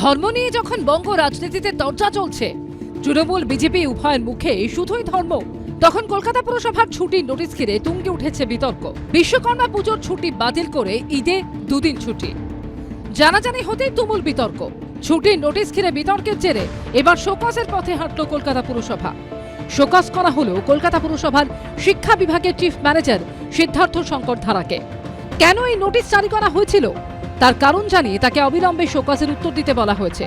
ধর্ম নিয়ে যখন বঙ্গ রাজনীতিতে চর্চা চলছে, তৃণমূল, বিজেপি, উভয়ের মুখে শুধুই ধর্ম, তখন কলকাতা পুরসভার ছুটির নোটিশ ঘিরে তুঙ্গে উঠেছে বিতর্ক। বিশ্বকর্মা পুজোর ছুটি বাতিল করে ঈদে দুদিন ছুটি। জানাজানি হতেই তুমুল বিতর্ক। ছুটির নোটিশ ঘিরে বিতর্কের জেরে এবার শোকসের পথে হাঁটল কলকাতা পুরসভা। শোকস করা হলো কলকাতা পুরসভার শিক্ষা বিভাগের চিফ ম্যানেজার সিদ্ধার্থ শঙ্কর ধারাকে। কেন এই নোটিশ জারি করা হয়েছিল? তার কারণ জানিয়ে তাকে অবিলম্বে শোকসের উত্তর দিতে বলা হয়েছে।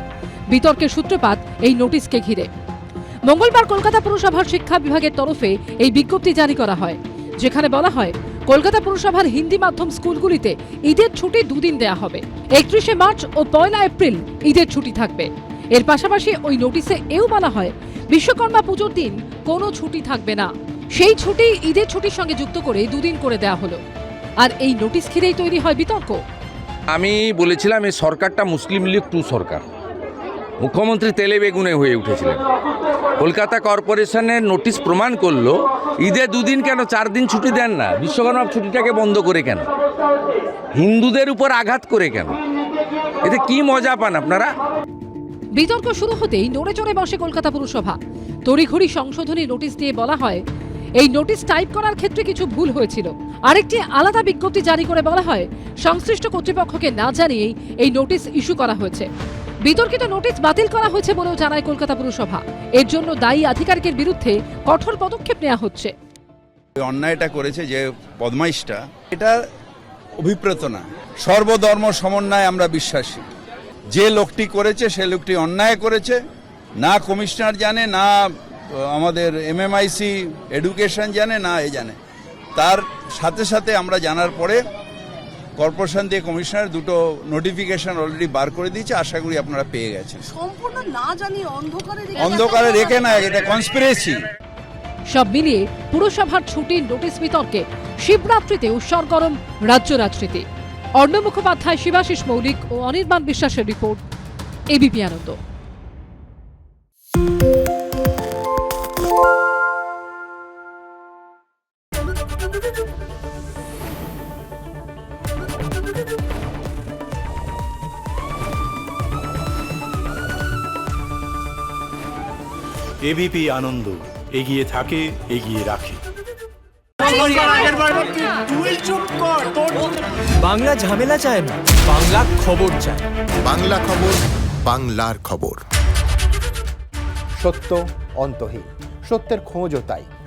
বিতর্কের সূত্রপাত এই নোটিশকে ঘিরে। মঙ্গলবার কলকাতা পুরসভার শিক্ষা বিভাগের তরফে এই বিজ্ঞপ্তি জারি করা হয়, যেখানে বলা হয়, কলকাতা পুরসভার হিন্দি মাধ্যম স্কুলগুলিতে ঈদের ছুটি দুদিন দেয়া হবে। একত্রিশে মার্চ ও পয়লা এপ্রিল ঈদের ছুটি থাকবে। এর পাশাপাশি ওই নোটিশে এও বলা হয়, বিশ্বকর্মা পুজোর দিন কোনো ছুটি থাকবে না। সেই ছুটি ঈদের ছুটির সঙ্গে যুক্ত করে দুদিন করে দেয়া হলো। আর এই নোটিশ ঘিরেই তৈরি হয় বিতর্ক। আমি বলেছিলাম এই সরকারটা মুসলিম লীগ টু সরকার। মুখ্যমন্ত্রী তেলে বেগুনে হয়ে উঠেছিলেন। কলকাতা কর্পোরেশনের নোটিশ প্রমাণ করল, ঈদে দুদিন কেন চার দিন ছুটি দেন না? বিশ্বকর্মা ছুটিটাকে বন্ধ করে কেন? হিন্দুদের উপর আঘাত করে কেন? এতে কি মজা পান আপনারা? বিতর্ক শুরু হতেই নড়ে চড়ে বসে কলকাতা পুরসভা। তড়িঘড়ি সংশোধনী নোটিশ দিয়ে বলা হয় এই নোটিশ টাইপ করার ক্ষেত্রে কিছু ভুল হয়েছিল। আরেকটি আলাদা বিজ্ঞপ্তি জারি করে বলা হয়, সংশ্লিষ্ট কর্তৃপক্ষকে না জানিয়েই এই নোটিশ ইস্যু করা হয়েছে। বিতর্কিত নোটিশ বাতিল করা হয়েছে বলেও জানায় কলকাতা পুরসভা। এর জন্য দায়ী আধিকারিকের বিরুদ্ধে কঠোর পদক্ষেপ নেওয়া হচ্ছে। অন্যায়টা করেছে যে বদমাইশটা, এটা অভিপ্রেত না। সর্বধর্ম সমন্বয় আমরা বিশ্বাসী। যে লোকটি করেছে, সে লোকটি অন্যায় করেছে, না কমিশনার জানে, না আমাদের এমএমআইসি এডুকেশন জানে না এ জানে। তার সাথে সাথে আমরা জানার পরে কর্পোরেশন দিয়ে কমিশনার দুটো নোটিফিকেশন অলরেডি বার করে দিয়েছে আশা করি আপনারা পেয়ে গেছেন। সম্পূর্ণ না জানি অন্ধকারে রেখে অন্ধকারে রেখে না এটা কনস্পিরেসি সব মিলিয়ে পুরসভার ছুটির নোটিশ বিতর্কে শিবরাত্রিতেও সরগরম রাজ্য রাজনীতি। অর্ণ মুখোপাধ্যায় শিবাশিস মৌলিক ও অনির্বাণ বিশ্বাসের report ABP Ananda. ABP Ananda এগিয়ে থাকে এগিয়ে রাখে। বাংলা ঝামেলা চায় না বাংলা খবর চায়। বাংলা খবর বাংলার খবর। সত্য অন্তহীন সত্যের খোঁজও তাই।